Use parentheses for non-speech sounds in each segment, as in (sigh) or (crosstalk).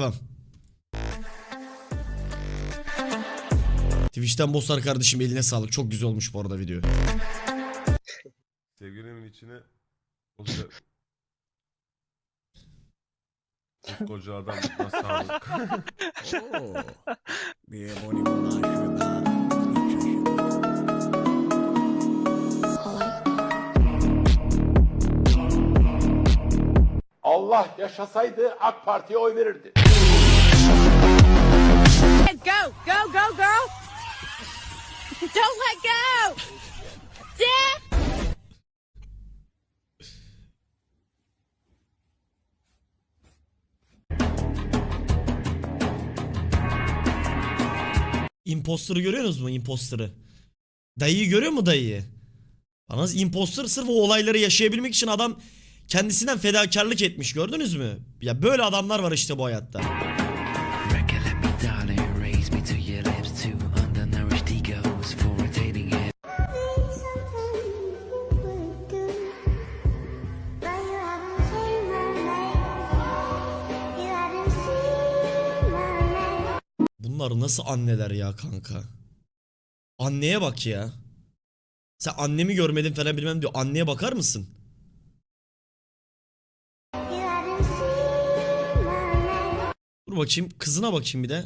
Tamam. Twitch'ten Bossar kardeşim eline sağlık. Çok güzel olmuş bu arada video. Sevgilimin içine o se- Koskoca adam sağlık. (laughs) Bir Allah yaşasaydı AK Parti'ye oy verirdi. Go, go, go, girl. Don't let go. Dad. Imposter'ı görüyorsunuz mu? Imposter'ı. Dayıyı görüyor mu dayıyı? Anladınız? Imposter sırf o olayları yaşayabilmek için adam kendisinden fedakarlık etmiş. Gördünüz mü? Ya böyle adamlar var işte bu hayatta. Bunlar nasıl anneler ya kanka? Anneye bak ya. Sen annemi görmedin falan bilmem diyor. Anneye bakar mısın? Dur bakayım kızına bakayım bir de.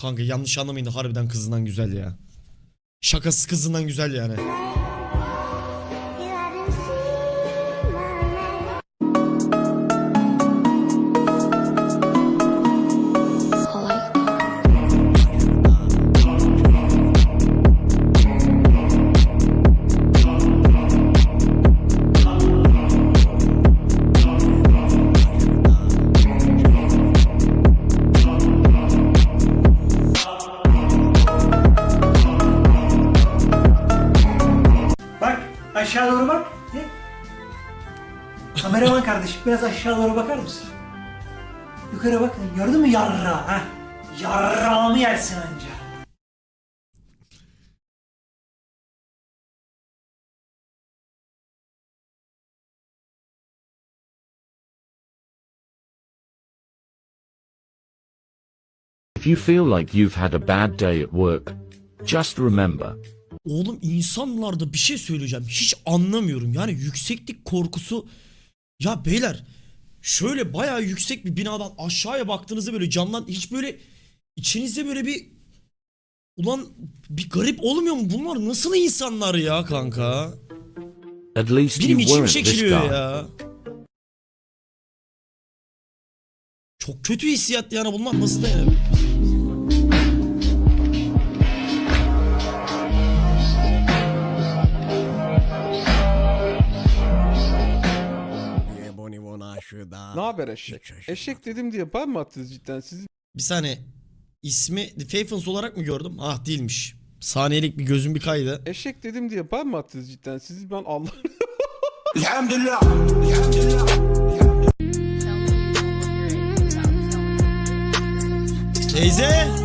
Kanka yanlış anlamayın harbiden kızından güzel ya. Şakası kızından güzel yani. Aşağı doğru bak. Ne? Kameraman kardeşim biraz aşağı doğru bakar mısın? Yukarı bak. Gördün mü yarra? Ha? Yarrağımı yersin anca. If you feel like you've had a bad day at work, just remember Oğlum insanlarda bir şey söyleyeceğim. Hiç anlamıyorum. Yani yükseklik korkusu. Ya beyler şöyle bayağı yüksek bir binadan aşağıya baktığınızda böyle camdan hiç böyle içinizde böyle bir ulan bir garip olmuyor mu? Bunlar nasıl insanlar ya kanka? at least Benim içim çekiliyor ya. Çok kötü hissiyat yani bunlar nasıl dayanabilir? Ne haber eşek? Eşek dedim diye ban mı attınız cidden? Siz Bir saniye. İsmi The Faithfuls olarak mı gördüm? Ah değilmiş. Saniyelik bir gözüm bir kaydı. eşek dedim diye ban mı attınız cidden? Siz ben Allah Elhamdülillah. Teyze!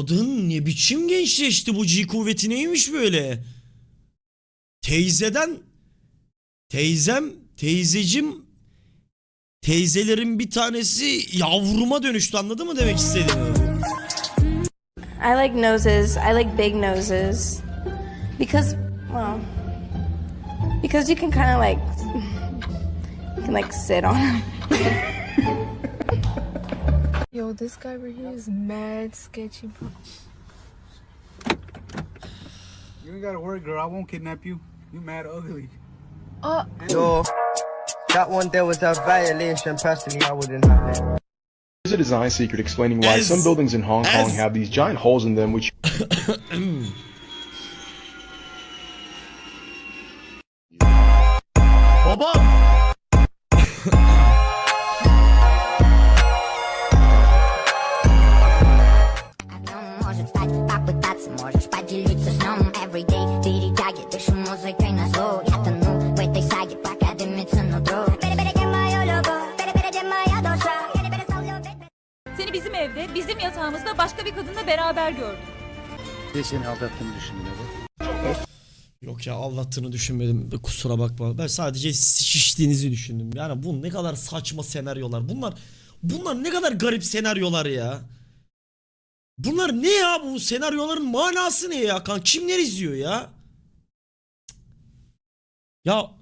Kadın ne biçim gençleşti bu G kuvveti neymiş böyle? Teyzeden teyzem teyzecim teyzelerin bir tanesi yavruma dönüştü anladın mı demek istediğimi? I like noses. I like big noses. Because, well, because you can kind of like, you can like sit on them. (laughs) Yo, this guy right here is mad sketchy, bro. You ain't gotta worry, girl. I won't kidnap you. You mad ugly. Uh. Yo, that one there was a violation. Personally, I wouldn't have it. There's a design secret explaining why As- some buildings in Hong Kong as- have these giant holes in them, which (coughs) Baba! Seni bizim evde, bizim yatağımızda başka bir kadınla beraber gördüm. Bir seni aldattığımı düşünüyorum. Yok ya aldattığını düşünmedim. Kusura bakma. Ben sadece şiştiğinizi düşündüm. Yani bu ne kadar saçma senaryolar. Bunlar bunlar ne kadar garip senaryolar ya. Bunlar ne ya bu senaryoların manası ne ya kan? Kimler izliyor ya? Ya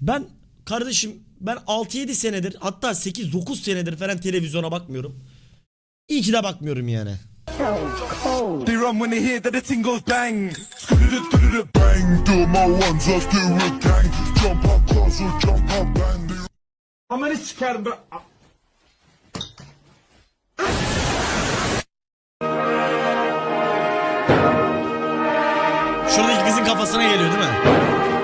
ben kardeşim ben 6-7 senedir hatta 8-9 senedir falan televizyona bakmıyorum. İyi ki de bakmıyorum yani. They run when they hear that the thing goes bang. Bang, do my ones, I still a gang. Jump up close or jump up bang. Amanı sikerim ben. Şuradaki kızın kafasına geliyor değil mi?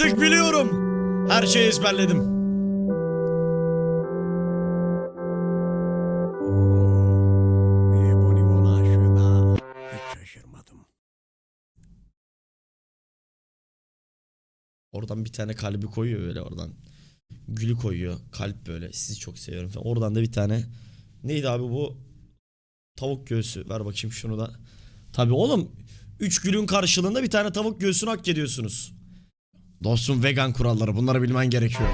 Artık biliyorum. Her şeyi ezberledim. Oradan bir tane kalbi koyuyor böyle oradan. Gülü koyuyor. Kalp böyle. Sizi çok seviyorum falan. Oradan da bir tane neydi abi bu? Tavuk göğsü. Ver bakayım şunu da. Tabi oğlum 3 gülün karşılığında bir tane tavuk göğsünü hak ediyorsunuz. Dostum vegan kuralları bunları bilmen gerekiyor.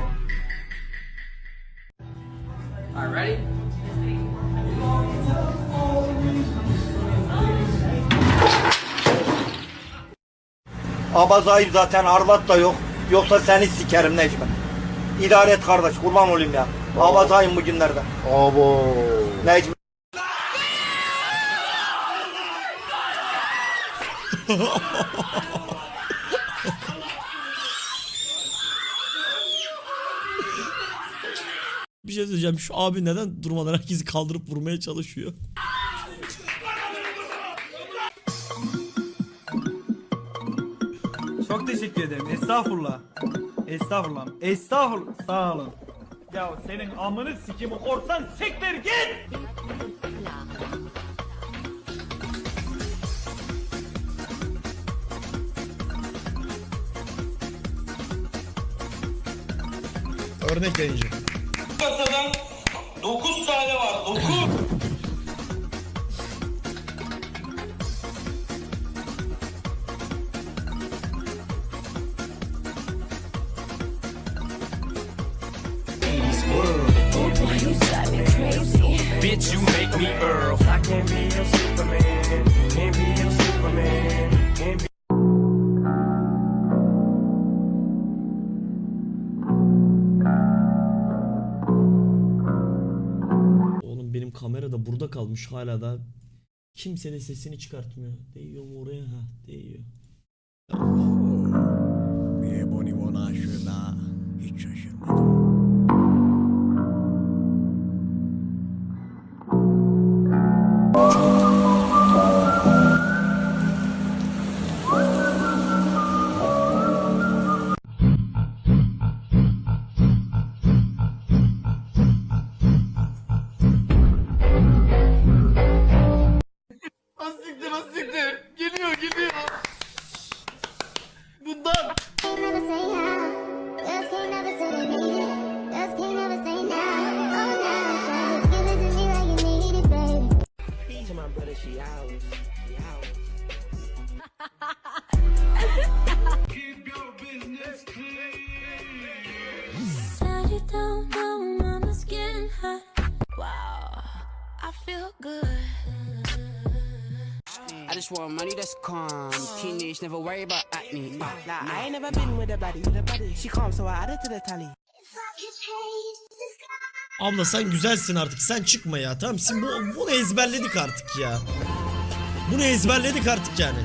Zayıf zaten arvat da yok. Yoksa seni sikerim Necmi. İdare et kardeş kurban olayım ya. Aba zayıf bugünlerde. Abo. Necmi. (laughs) şey söyleyeceğim. Şu abi neden durmadan herkesi kaldırıp vurmaya çalışıyor? Çok teşekkür ederim. Estağfurullah. Estağfurullah. Estağfurullah. Sağ olun. Ya senin amını sikimi korsan siktir git. Örnek verici. Kasadan 9 tane var. 9. Bitch, you make me Earl. I can't be your Superman. Can't be your Superman. Kamera da burada kalmış hala da. Kimse de sesini çıkartmıyor. Değiyor mu oraya? Ha, değiyor. Bir bonibon aşığı daha. Hiç şaşırmadım. Asiktir asiktir. Geliyor geliyor. Bundan. I just want money that's calm. Teenage, never worry about acne. Nah, I ain't never been with a body. With a body. She calm so I added to the tally. Abla sen güzelsin artık. Sen çıkma ya. Tamam şimdi bu, bunu ezberledik artık ya. Bunu ezberledik artık yani.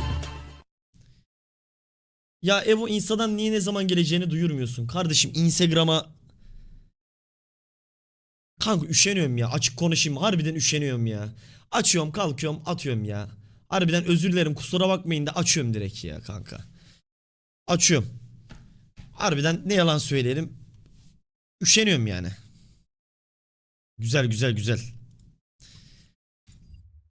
Ya Evo Insta'dan niye ne zaman geleceğini duyurmuyorsun? Kardeşim Instagram'a Kanka üşeniyorum ya. Açık konuşayım. Harbiden üşeniyorum ya. Açıyorum kalkıyorum atıyorum ya. Harbiden özür dilerim kusura bakmayın da açıyorum direkt ya kanka. Açıyorum. Harbiden ne yalan söyleyelim. Üşeniyorum yani. Güzel güzel güzel.